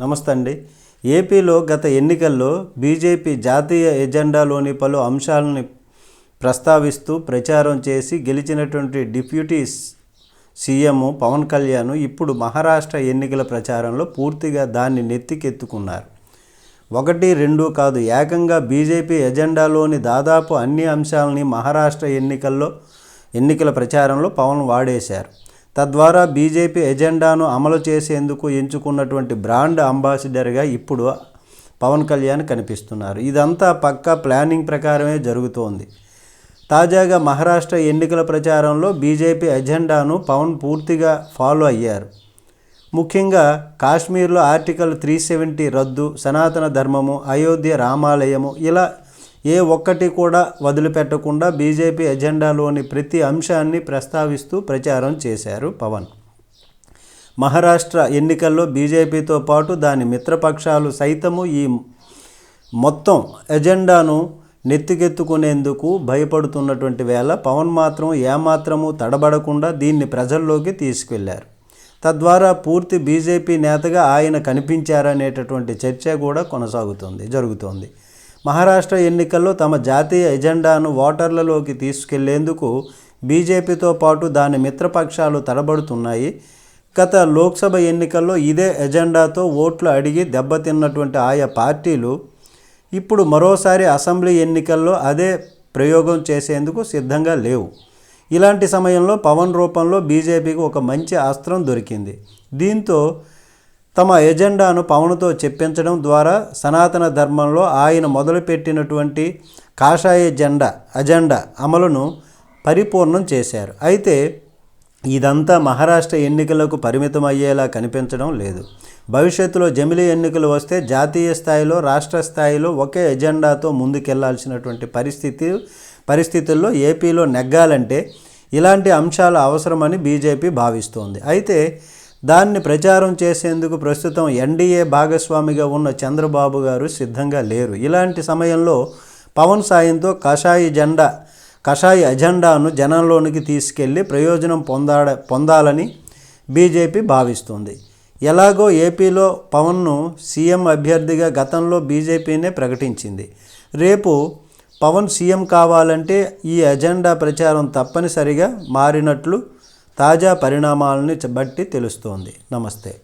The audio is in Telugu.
నమస్తే అండి ఏపీలో గత ఎన్నికల్లో బీజేపీ జాతీయ ఎజెండాలోని పలు అంశాలని ప్రస్తావిస్తూ ప్రచారం చేసి గెలిచినటువంటి డిప్యూటీ సీఎం పవన్ కళ్యాణ్ ఇప్పుడు మహారాష్ట్ర ఎన్నికల ప్రచారంలో పూర్తిగా దాన్ని నెత్తికెత్తుకున్నారు. ఒకటి రెండు కాదు ఏకంగా బీజేపీ ఎజెండాలోని దాదాపు అన్ని అంశాలని మహారాష్ట్ర ఎన్నికల్లో ఎన్నికల ప్రచారంలో పవన్ వాడేశారు. తద్వారా బీజేపీ ఎజెండాను అమలు చేసేందుకు ఎంచుకున్నటువంటి బ్రాండ్ అంబాసిడర్గా ఇప్పుడు పవన్ కళ్యాణ్ కనిపిస్తున్నారు. ఇదంతా పక్కా ప్లానింగ్ ప్రకారమే జరుగుతోంది. తాజాగా మహారాష్ట్ర ఎన్నికల ప్రచారంలో బీజేపీ ఎజెండాను పవన్ పూర్తిగా ఫాలో అయ్యారు. ముఖ్యంగా కాశ్మీర్లో ఆర్టికల్ త్రీ సెవెంటీ రద్దు సనాతన ధర్మము అయోధ్య రామాలయము ఇలా ఏ ఒక్కటి కూడా వదిలిపెట్టకుండా బీజేపీ ఎజెండాలోని ప్రతి అంశాన్ని ప్రస్తావిస్తూ ప్రచారం చేశారు పవన్. మహారాష్ట్ర ఎన్నికల్లో బీజేపీతో పాటు దాని మిత్రపక్షాలు సైతము ఈ మొత్తం ఎజెండాను నెత్తికెత్తుకునేందుకు భయపడుతున్నటువంటి వేళ పవన్ మాత్రం ఏమాత్రము తడబడకుండా దీన్ని ప్రజల్లోకి తీసుకెళ్ళారు. తద్వారా పూర్తి బీజేపీ నేతగా ఆయన కనిపించారనేటటువంటి చర్చ కూడా కొనసాగుతుంది జరుగుతోంది. మహారాష్ట్ర ఎన్నికల్లో తమ జాతీయ ఎజెండాను ఓటర్లలోకి తీసుకెళ్ళేందుకు బీజేపీతో పాటు దాని మిత్రపక్షాలు తడబడుతున్నాయి. గత లోక్సభ ఎన్నికల్లో ఇదే ఎజెండాతో ఓట్లు అడిగి దెబ్బతిన్నటువంటి ఆయా పార్టీలు ఇప్పుడు మరోసారి అసెంబ్లీ ఎన్నికల్లో అదే ప్రయోగం చేసేందుకు సిద్ధంగా లేవు. ఇలాంటి సమయంలో పవన్ రూపంలో బీజేపీకి ఒక మంచి అస్త్రం దొరికింది. దీంతో తమ ఎజెండాను పవన్తో చెప్పించడం ద్వారా సనాతన ధర్మంలో ఆయన మొదలుపెట్టినటువంటి కాషాయ జెండా అజెండా అమలును పరిపూర్ణం చేశారు. అయితే ఇదంతా మహారాష్ట్ర ఎన్నికలకు పరిమితం అయ్యేలా కనిపించడం లేదు. భవిష్యత్తులో జమిలీ ఎన్నికలు వస్తే జాతీయ స్థాయిలో రాష్ట్ర స్థాయిలో ఒకే ఎజెండాతో ముందుకెళ్ళాల్సినటువంటి పరిస్థితి పరిస్థితుల్లో ఏపీలో నెగ్గాలంటే ఇలాంటి అంశాలు అవసరమని బీజేపీ భావిస్తోంది. అయితే దాన్ని ప్రచారం చేసేందుకు ప్రస్తుతం ఎన్డీఏ భాగస్వామిగా ఉన్న చంద్రబాబు గారు సిద్ధంగా లేరు. ఇలాంటి సమయంలో పవన్ సాయంతో కషాయ జెండా కషాయ అజెండాను జనంలోనికి తీసుకెళ్ళి ప్రయోజనం పొందాడ పొందాలని బీజేపీ భావిస్తుంది. ఎలాగో ఏపీలో పవన్ను సీఎం అభ్యర్థిగా గతంలో బీజేపీనే ప్రకటించింది. రేపు పవన్ సీఎం కావాలంటే ఈ అజెండా ప్రచారం తప్పనిసరిగా మారినట్లు తాజా పరిణామాలని బట్టి తెలుస్తోంది. నమస్తే.